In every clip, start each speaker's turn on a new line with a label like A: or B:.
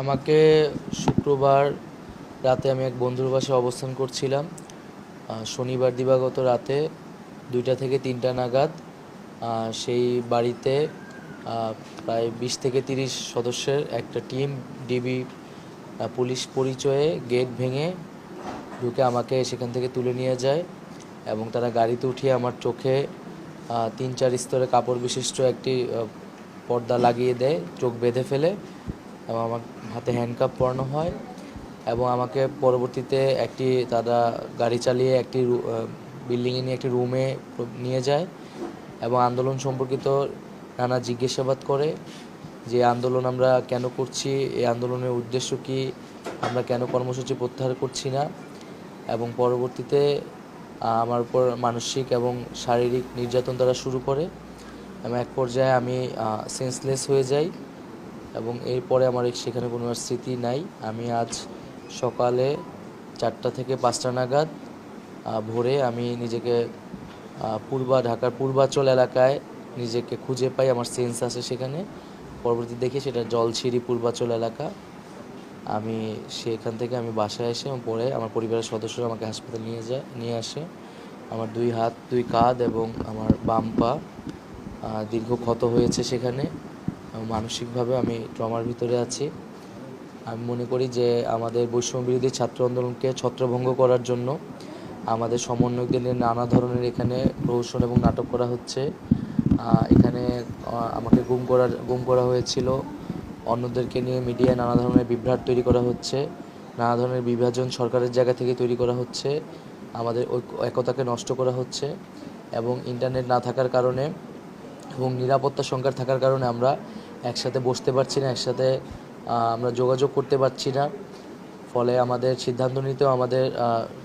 A: আমাকে শুক্রবার রাতে আমি এক বন্ধুর বাসায় অবস্থান করছিলাম। শনিবার দিবাগত রাতে দুইটা থেকে তিনটা নাগাদ সেই বাড়িতে প্রায় বিশ থেকে তিরিশ সদস্যের একটা টিম, ডিবি পুলিশ পরিচয়ে গেট ভেঙে ঢুকে আমাকে সেখান থেকে তুলে নিয়ে যায় এবং তারা গাড়িতে উঠিয়ে আমার চোখে তিন চার স্তরে কাপড় বিশিষ্ট একটি পর্দা লাগিয়ে দেয়, চোখ বেঁধে ফেলে। এবং আমার হাতে হ্যান্ডকাপ পরানো হয় এবং আমাকে পরবর্তীতে একটি তারা গাড়ি চালিয়ে একটি বিল্ডিংয়ে নিয়ে একটি রুমে নিয়ে যায় এবং আন্দোলন সম্পর্কিত নানা জিজ্ঞাসাবাদ করে যে আন্দোলন আমরা কেন করছি, এই আন্দোলনের উদ্দেশ্য কি, আমরা কেন কর্মসূচি প্রত্যাহার করছি না এবং পরবর্তীতে আমার উপর মানসিক এবং শারীরিক নির্যাতন তারা শুরু করে এবং এক পর্যায়ে আমি সেন্সলেস হয়ে যাই। এবং এরপরে আমার সেখানে কোনো আর স্মৃতি নাই। আমি আজ সকালে চারটা থেকে পাঁচটা নাগাদ ভোরে আমি নিজেকে পূর্বা ঢাকার পূর্বাচল এলাকায় নিজেকে খুঁজে পাই। আমার সেন্স আছে সেখানে। পরবর্তী দেখি সেটা জলছিরি পূর্বাচল এলাকা। আমি সেখান থেকে আমি বাসায় এসে পরে আমার পরিবারের সদস্যরা আমাকে হাসপাতালে নিয়ে যায়, নিয়ে আসে। আমার দুই হাত, দুই কাঁধ এবং আমার বাম পা দীর্ঘ ক্ষত হয়েছে সেখানে। মানসিকভাবে আমি ট্রমার ভিতরে আছি। আমি মনে করি যে আমাদের বৈষম্য বিরোধী ছাত্র আন্দোলনকে ছত্রভঙ্গ করার জন্য আমাদের সমন্বয়কদের নিয়ে নানা ধরনের এখানে প্রহসন এবং নাটক করা হচ্ছে। এখানে আমাকে গুম করার, গুম করা হয়েছিল। অন্যদেরকে নিয়ে মিডিয়ায় নানা ধরনের বিভ্রাট তৈরি করা হচ্ছে। নানা ধরনের বিভাজন সরকারের জায়গা থেকে তৈরি করা হচ্ছে। আমাদের একতাকে নষ্ট করা হচ্ছে। এবং ইন্টারনেট না থাকার কারণে এবং নিরাপত্তা সংকট থাকার কারণে আমরা একসাথে বসতে পারছি না, একসাথে আমরা যোগাযোগ করতে পারছি না। ফলে আমাদের সিদ্ধান্ত নিতেও আমাদের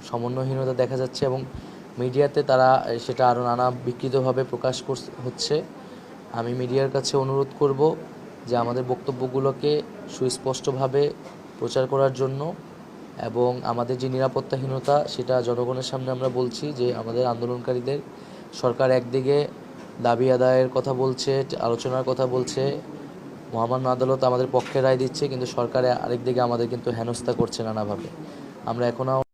A: সমন্বয়হীনতা দেখা যাচ্ছে এবং মিডিয়াতে তারা সেটা আরও নানা বিকৃতভাবে প্রকাশ হচ্ছে। আমি মিডিয়ার কাছে অনুরোধ করব যে আমাদের বক্তব্যগুলোকে সুস্পষ্টভাবে প্রচার করার জন্য এবং আমাদের যে নিরাপত্তাহীনতা, সেটা জনগণের সামনে আমরা বলছি যে আমাদের আন্দোলনকারীদের সরকার একদিকে দাবি আদায়ের কথা বলছে, আলোচনার কথা বলছে মহামান্য আদালত আমাদের পক্ষে রায় দিচ্ছে, কিন্তু সরকার আরেকদিকে আমাদের কিন্তু হেনস্থা করছে নানাভাবে। আমরা এখনও